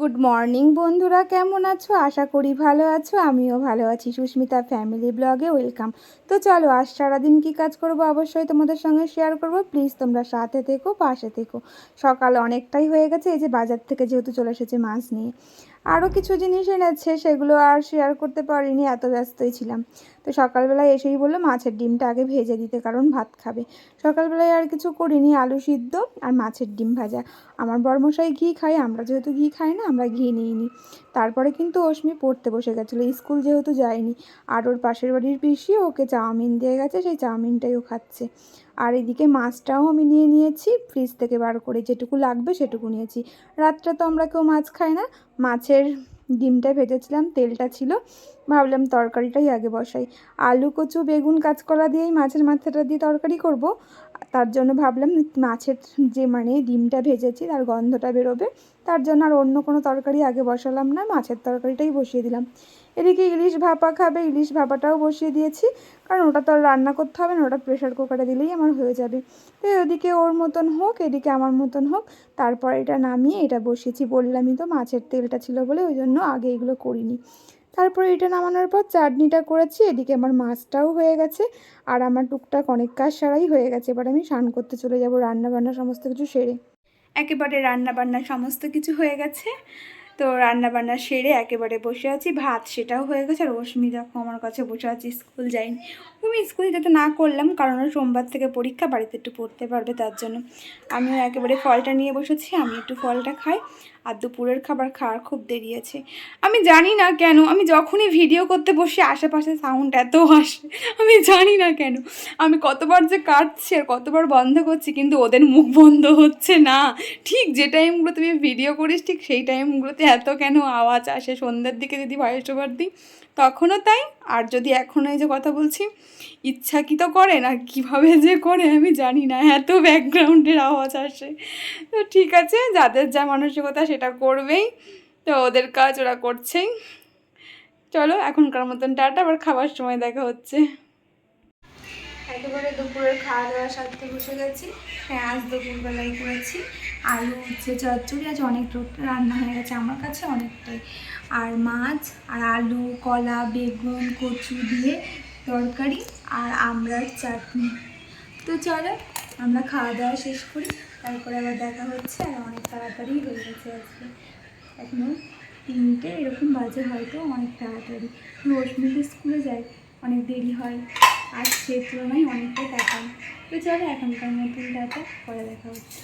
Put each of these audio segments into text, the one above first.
Good morning বন্ধুরা। কেমন আছো? আশা করি ভালো আছো। আমিও ভালো আছি। সুস্মিতা ফ্যামিলি ব্লগে ওয়েলকাম। তো চলো, আজ সারাদিন কী কাজ করব অবশ্যই তোমাদের সঙ্গে শেয়ার করব। প্লিজ, তোমরা সাথে থেকো, পাশে থেকো। সকাল অনেকটাই হয়ে গেছে। এই যে বাজার থেকে যেহেতু চলে এসেছে মাছ নিয়ে। আরও কিছু জিনিস এনেছে, সেগুলো আর শেয়ার করতে পারিনি, এত ব্যস্তই ছিলাম। তো সকালবেলায় এসেই বলল, মাছের ডিমটা আগে ভেজে দিতে, কারণ ভাত খাবে। সকালবেলায় আর কিছু করিনি, আলু সিদ্ধ আর মাছের ডিম ভাজা। আমার বরমশাই ঘি খায়, আমরা যেহেতু ঘি খাই না, আমরা ঘি নিইনি। তারপরে কিন্তু অশ্মি পড়তে বসে গেছিল, স্কুল যেহেতু যায়নি। আর ওর পাশের বাড়ির পিসি ওকে চাউমিন দিয়ে গেছে, সেই চাউমিনটাই ও খাচ্ছে। আর এদিকে মাছটাও আমি নিয়ে নিয়েছি, ফ্রিজ থেকে বার করে যেটুকু লাগবে সেটুকু নিয়েছি। রাত্রে তো আমরা কেউ মাছ খাই না, মাছের ডিমটা ভেজেছিলাম, তেলটা ছিল। ভাবলাম তরকারিটাই আগে বসাই। আলু, কচু, বেগুন, কাঁচকলা দিয়েই মাছের মাথাটা দিয়ে তরকারি করব। তার জন্য ভাবলাম মাছের যে মানে ডিমটা ভেজেছি তার গন্ধটা বেরোবে, তার জন্য আর অন্য কোনো তরকারি আগে বসালাম না, মাছের তরকারিটাই বসিয়ে দিলাম। এদিকে ইলিশ ভাপা খাবে, ইলিশ ভাপাটাও বসিয়ে দিয়েছি, কারণ ওটা তো আর রান্না করতে হবে না, ওটা প্রেশার কুকারে দিলেই আমার হয়ে যাবে। তো ওদিকে ওর মতন হোক, এদিকে আমার মতন হোক, তারপর এটা নামিয়ে এটা বসিয়েছি, বললামই তো মাছের তেলটা ছিল বলে, ওই জন্য আগে এগুলো করিনি। তারপরে এটা নামানোর পর চাটনিটা করেছি, এদিকে আমার মাছটাও হয়ে গেছে আর আমার টুকটাক অনেক কাজ সারাই হয়ে গেছে। এবার আমি স্নান করতে চলে যাব রান্না বান্না সমস্ত কিছু সেরে। একেবারে রান্না বান্না সমস্ত কিছু হয়ে গেছে। তো রান্না বান্না সেরে একেবারে বসে আছি, ভাত সেটাও হয়ে গেছে আর রশ্মি দেখো আমার কাছে বসে আছি, স্কুল যাইনি আমি স্কুল যেতে না করলাম কারণ সোমবার থেকে পরীক্ষা, বাড়িতে একটু পড়তে পারবে তার জন্য। আমিও একেবারে ফলটা নিয়ে বসেছি, আমি একটু ফলটা খাই আর দুপুরের খাবার খাওয়ার খুব দেরি আছে। আমি জানি না কেন, আমি যখনই ভিডিও করতে বসি, আশেপাশে সাউন্ড এত আসে, আমি জানি না কেন। আমি কতবার যে কাটছি আর কতবার বন্ধ করছি, কিন্তু ওদের মুখ বন্ধ হচ্ছে না। ঠিক যে টাইমগুলো তুমি ভিডিও করিস, ঠিক সেই টাইমগুলোতে এত কেন আওয়াজ আসে? সন্ধ্যের দিকে যদি ভয়েস ওভার দিই তখনও তাই। আর যদি এখন এই যে কথা বলছি, ইচ্ছা কি তো করে না কীভাবে যে করে আমি জানি না, এত ব্যাকগ্রাউন্ডের আওয়াজ আসে। তো ঠিক আছে, যাদের যা মানসিকতা সেটা করবেই, তো ওদের কাজ ওরা করছেই। চলো, এখনকার মতন টাটা, আবার খাবার সময় দেখা হচ্ছে। একেবারে দুপুরের খাওয়া দাওয়া সারতে বসে গেছি। হ্যাঁ আজ দুপুরবেলায় করেছি। আলু হচ্ছে চচ্চড়ি, আজ অনেক রান্না হয়ে গেছে আমার কাছে অনেকটাই। আর মাছ, আর আলু, কলা, বেগুন, কচু দিয়ে তরকারি, আর আমড়ার চাটনি। তো চলো, আমরা খাওয়া দাওয়া শেষ করি। তারপরে আবার দেখা হচ্ছে, আর অনেক তাড়াতাড়ি হয়ে গেছে আজকে। এখনও তিনটে এরকম বাজে হয়তো অনেক তাড়াতাড়ি। রোশমিতে স্কুলে যায় অনেক দেরি হয়। আর সে তুলনায় অনেকটাই টাকা। তো চলো এখনকার মতন টাকা পরে দেখা হচ্ছে।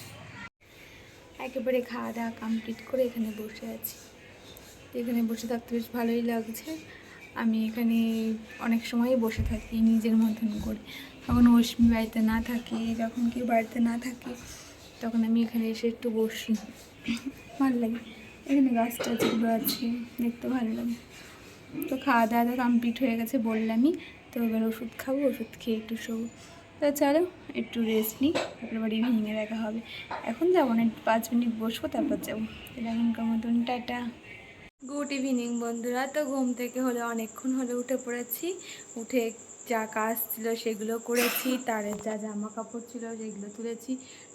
একেবারে খাওয়া দাওয়া কমপ্লিট করে এখানে বসে আছি। এখানে বসে থাকতে বেশ ভালোই লাগছে। আমি এখানে অনেক সময় বসে থাকি নিজের মতন করে। যখন অশ্মি বাড়িতে না থাকি, যখন কেউ বাড়িতে না থাকে, তখন আমি এখানে এসে একটু বসি। ভালো লাগে। এখানে গাছ টাছগুলো আছে, দেখতে ভালো লাগে। তো খাওয়া দাওয়া কমপ্লিট হয়ে গেছে বললামই। তো এবার ওষুধ খাব, ওষুধ খেয়ে একটু শোবো। তো চলো, একটু রেস্ট নিই, তারপরে বাড়ি ভেঙে দেখা হবে। এখন যাব না পাঁচ মিনিট বসবো, তারপর যাব। এখনকার মতন, টাটা। গুড ইভিনিং বন্ধুরা। তো ঘুম থেকে হলে অনেকক্ষণ হলে উঠে পড়েছি। উঠে যা কাজ ছিল সেগুলো করেছি। তারের যা জামা কাপড় ছিল সেগুলো তুলেছি।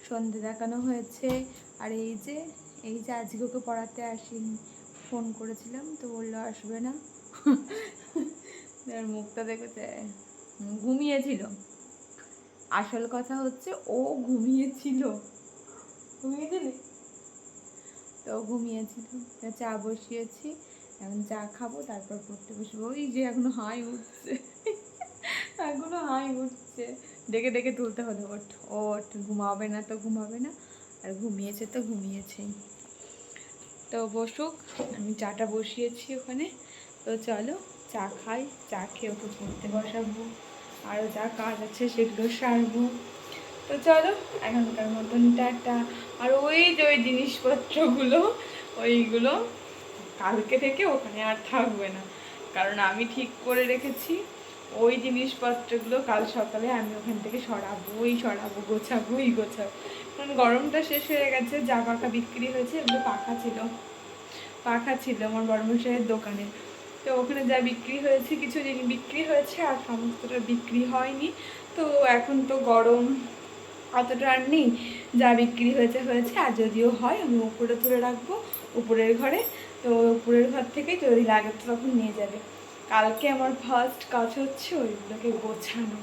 সন্ধে দেখানো হয়েছে। আর এই যে এই যে আজকে ওকে পড়াতে আসিনি। ফোন করেছিলাম, তো বলল আসবে না। মুখটা দেখেছে ঘুমিয়েছিল। আসল কথা হচ্ছে ও ঘুমিয়েছিল। ঘুমিয়েছিলি তো ঘুমিয়েছিল। চা বসিয়েছি, এখন চা খাব, তারপর পড়তে বসবো। ওই যে এখনও হাই উঠছে। এখনও হাই উঠছে। ডেকে ডেকে তুলতে হলো, ওঠ ওঠ, ঘুমাবে না তো ঘুমাবে না। আর ঘুমিয়েছে তো ঘুমিয়েছেই তো বসুক, আমি চাটা বসিয়েছি ওখানে। তো চলো চা খাই, চা খেয়ে ওকে পড়তে বসাবো। আরও যা কাজ আছে সেগুলো সারবো। তো চলো, এখনকার মতন টাটা। আর ওই যে ওই জিনিসপত্রগুলো, ওইগুলো কালকে থেকে ওখানে আর থাকবে না। কারণ আমি ঠিক করে রেখেছি, ওই জিনিসপত্রগুলো কাল সকালে আমি ওখান থেকে সরাবোই, সরাবো, গোছাবোই, গোছাবো। কারণ গরমটা শেষ হয়ে গেছে, যা পাখা বিক্রি হয়েছে, এগুলো পাখা ছিল। পাখা ছিল আমার বড়মশাইয়ের দোকানে। তো ওখানে যা বিক্রি হয়েছে কিছু জিনিস বিক্রি হয়েছে আর সমস্তটা বিক্রি হয়নি। তো এখন তো গরম, অতটা আর নেই। যা বিক্রি হয়েছে হয়েছে। আর যদিও হয়, আমি উপরে তুলে রাখব, উপরের ঘরে। তো উপরের ঘর থেকেই যদি লাগে তো তখন নিয়ে যাবে। কালকে আমার ফার্স্ট কাজ হচ্ছে ওইগুলোকে গোছানো।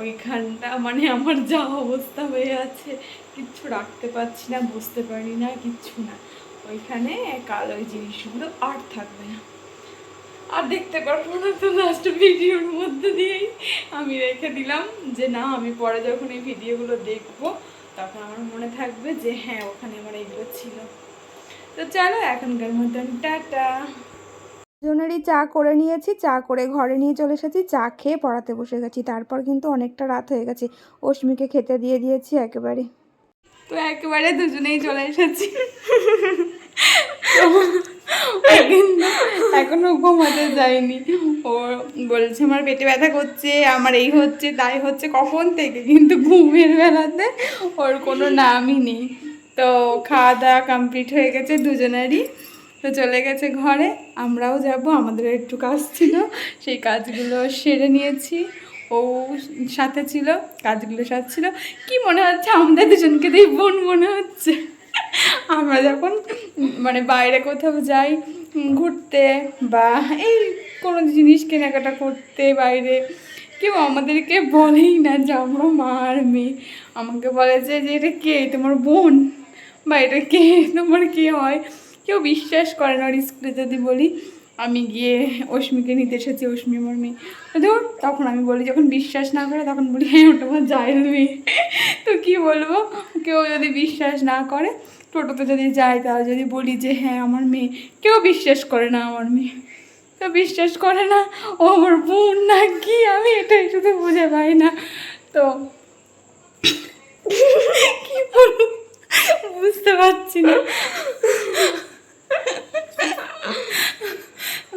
ওইখানটা মানে আমার যা অবস্থা হয়ে আছে, কিচ্ছু রাখতে পারছি না, বুঝতে পারি না, কিচ্ছু না। ওইখানে কাল ওই জিনিসগুলো আর থাকবে না। আর দেখতে পারব না তো লাস্ট ভিডিওর মধ্যে দিয়েই। আমি রেখে দিলাম যে না আমি পরে যখন এই ভিডিওগুলো দেখব তখন আমার মনে থাকবে যে হ্যাঁ ওখানে আমার এইগুলো ছিল। তো চলো এখনকার মতন টাটা। দুজনেরই চা করে নিয়েছি চা করে ঘরে নিয়ে চলে এসেছি চা খেয়ে পড়াতে বসে গেছি। তারপর কিন্তু অনেকটা রাত হয়ে গেছে। অশ্মিকে খেতে দিয়ে দিয়েছি একেবারে। তো একেবারে দুজনেই চলে এসেছি। এখনও ঘুমাতে যায়নি ও বলছে, আমার পেটে ব্যথা করছে, আমার এই হচ্ছে, তাই হচ্ছে, কখন থেকে? কিন্তু ঘুমের বেলাতে ওর কোনো নামই নেই। তো খাওয়া দাওয়া কমপ্লিট হয়ে গেছে দুজনেরই। তো চলে গেছে ঘরে। আমরাও যাব, আমাদের একটু কাজ ছিল, সেই কাজগুলো সেরে নিয়েছি। ও সাথে ছিল, কাজগুলো সাথে ছিল। কি মনে হচ্ছে, আমাদের দুজনকে দিয়ে বোন মনে হচ্ছে? আমরা যখন মানে বাইরে কোথাও যাই ঘুরতে বা এই কোনো জিনিস কেনাকাটা করতে বাইরে। কেউ আমাদেরকে বলেই না যে আমরা মা আর মেয়ে। আমাকে বলে যে, এটা কে? তোমার বোন? বা, এটা কে? তোমার কে হয়? কেউ বিশ্বাস করে না স্কুলে, যদি বলি। আমি গিয়ে অশ্মিকে নিতে এসেছি, অশ্মি আমার মেয়ে। ধর, তখন আমি বলি, যখন বিশ্বাস না করে, তখন বলি হ্যাঁ ওটা আমার জায়ের মেয়ে। তো কি বলব? কেউ যদি বিশ্বাস না করে টোটোতে যদি যাই, তাহলে যদি বলি যে হ্যাঁ আমার মেয়ে। কেউ বিশ্বাস করে না আমার মেয়ে। তো বিশ্বাস করে না, ও আমার বোন না কি আমি এটাই শুধু বুঝে পাই না। তো কি বলব? বুঝতে পারছি না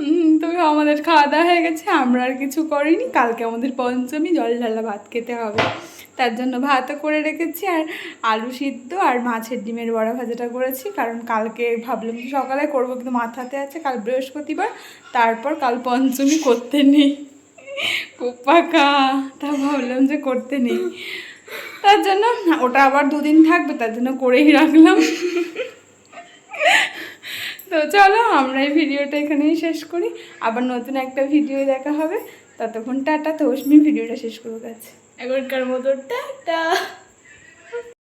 উম, তো আমাদের খাওয়া দাওয়া হয়ে গেছে, আমরা আর কিছু করিনি। কালকে আমাদের পঞ্চমী, জল ঢালা ভাত খেতে হবে। তার জন্য ভাতও করে রেখেছি আর আলু সিদ্ধ আর মাছের ডিমের বড়া ভাজাটা করেছি। কারণ কালকে ভাবলাম যে সকালে করব, কিন্তু মাথাতে আছে কাল বৃহস্পতিবার, তারপর কাল পঞ্চমী করতে নেই। পাকা তা ভাবলাম যে করতে নেই। তার জন্য ওটা আবার দুদিন থাকবে, তার জন্য করেই রাখলাম। তো চলো আমরা এই ভিডিওটা এখানেই শেষ করি। আবার নতুন একটা ভিডিও দেখা হবে। ততক্ষণ টাটা, তো ভিডিওটা শেষ করব গেছে এখনকার মতো টাটা।